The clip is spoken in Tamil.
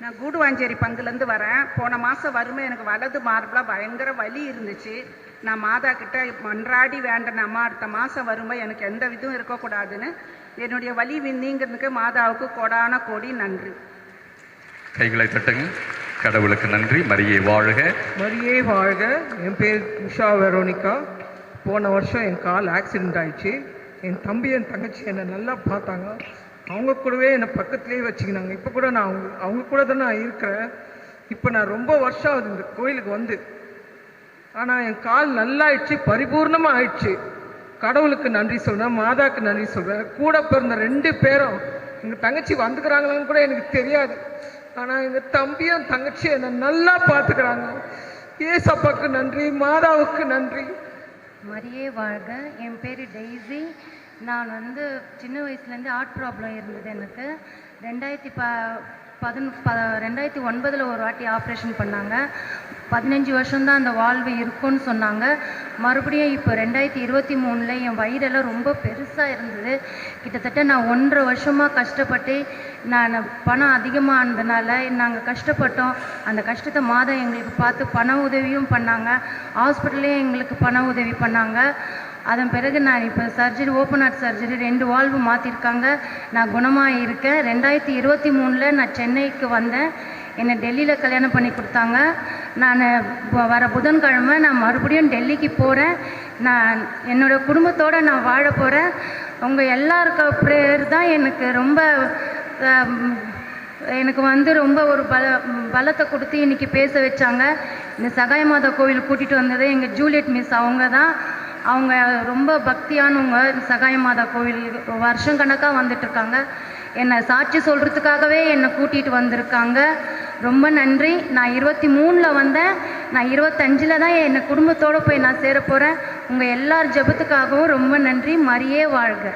நான் கூடுவாஞ்சேரி பங்குலேருந்து வரேன். போன மாதம் வரும்போது எனக்கு வலது மார்பில் பயங்கர வலி இருந்துச்சு. நான் மாதா கிட்ட மன்றாடி வேண்டன அம்மா அடுத்த மாதம் வரும்போது எனக்கு எந்த விதம் இருக்கக்கூடாதுன்னு என்னுடைய வலி நீங்கிறதுக்கு மாதாவுக்கு கொடான கோடி நன்றி. கைகளை தட்டுங்க. கடவுளுக்கு நன்றி. மரியே வாழ்க. மரியே வாழ்க. என் பேர் உஷா வெரோனிகா. போன வருஷம் என் கால் ஆக்சிடெண்ட் ஆயிடுச்சு. என் தம்பி என் தங்கச்சி என்னை நல்லா பார்த்தாங்க. அவங்க கூடவே என்னை பக்கத்துலேயே வச்சுக்கினாங்க. இப்போ கூட நான் அவங்க அவங்க கூட தான் நான் இருக்கிறேன். இப்போ நான் ரொம்ப வருஷம் ஆகுது இந்த கோயிலுக்கு வந்து. ஆனால் என் கால் நல்லா ஆயிடுச்சு பரிபூர்ணமாக ஆயிடுச்சு. கடவுளுக்கு நன்றி சொல்கிறேன் மாதாவுக்கு நன்றி சொல்கிறேன் கூட பிறந்த ரெண்டு பேரும் எங்கள் தங்கச்சி வந்துக்கிறாங்களான்னு கூட எனக்கு தெரியாது. ஆனால் எங்கள் தம்பியும் தங்கச்சியும் என்னை நல்லா பார்த்துக்கிறாங்க. ஏசப்பாக்கு நன்றி மாதாவுக்கு நன்றி. மரியே வாழ்க. என் பேர் டெய்ஸி. நான் வந்து சின்ன வயசுலேருந்து ஹார்ட் ப்ராப்ளம் இருந்தது எனக்கு. ரெண்டாயிரத்தி ப பதின ப ரெண்டாயிரத்தி ஒன்பதில் ஒரு வாட்டி ஆப்ரேஷன் பண்ணாங்க. பதினஞ்சு வருஷம்தான் அந்த வாழ்வு இருக்கும்னு சொன்னாங்க. மறுபடியும் இப்போ ரெண்டாயிரத்தி இருபத்தி மூணில் என் வயிறெல்லாம் ரொம்ப பெருசாக இருந்தது. கிட்டத்தட்ட நான் ஒன்றரை வருஷமாக கஷ்டப்பட்டு நான் பணம் அதிகமாக இருந்தனால நாங்கள் கஷ்டப்பட்டோம். அந்த கஷ்டத்தை மாதம் எங்களுக்கு பார்த்து பண உதவியும் பண்ணாங்க. ஹாஸ்பிட்டல்லையும் எங்களுக்கு பண உதவி பண்ணாங்க. அதன் பிறகு நான் இப்போ சர்ஜரி ஓப்பன் ஹார்ட் சர்ஜரி ரெண்டு வால்வு மாற்றிருக்காங்க நான் குணமாக இருக்கேன் ரெண்டாயிரத்தி இருபத்தி மூணில் நான் சென்னைக்கு வந்தேன். என்னை டெல்லியில் கல்யாணம் பண்ணி கொடுத்தாங்க. நான் வ- வர புதன்கிழமை நான் மறுபடியும் டெல்லிக்கு போகிறேன் நான் என்னோட குடும்பத்தோடு நான் வாழ போகிறேன் உங்கள் எல்லாருக்க ப்ரேயர் தான் எனக்கு ரொம்ப எனக்கு வந்து ரொம்ப ஒரு பல பலத்தை கொடுத்து இன்றைக்கி பேச வச்சாங்க. இந்த சகாய மாதா கோவில் கூட்டிகிட்டு வந்தது எங்கள் ஜூலியட் மிஸ் அவங்க தான் அவங்க ரொம்ப பக்தியானவங்க சகாய மாதா கோவில் வருஷம் கணக்காக வந்துட்டு இருக்காங்க. என்னை சாட்சி சொல்கிறதுக்காகவே என்னை கூட்டிகிட்டு வந்திருக்காங்க. ரொம்ப நன்றி. நான் இருபத்தி மூணில் வந்தேன். நான் இருபத்தஞ்சில் தான் என் குடும்பத்தோடு போய் நான் சேர போகிறேன் உங்கள் எல்லார் ஜெபத்துக்காகவும் ரொம்ப நன்றி. மரியே வாழ்க.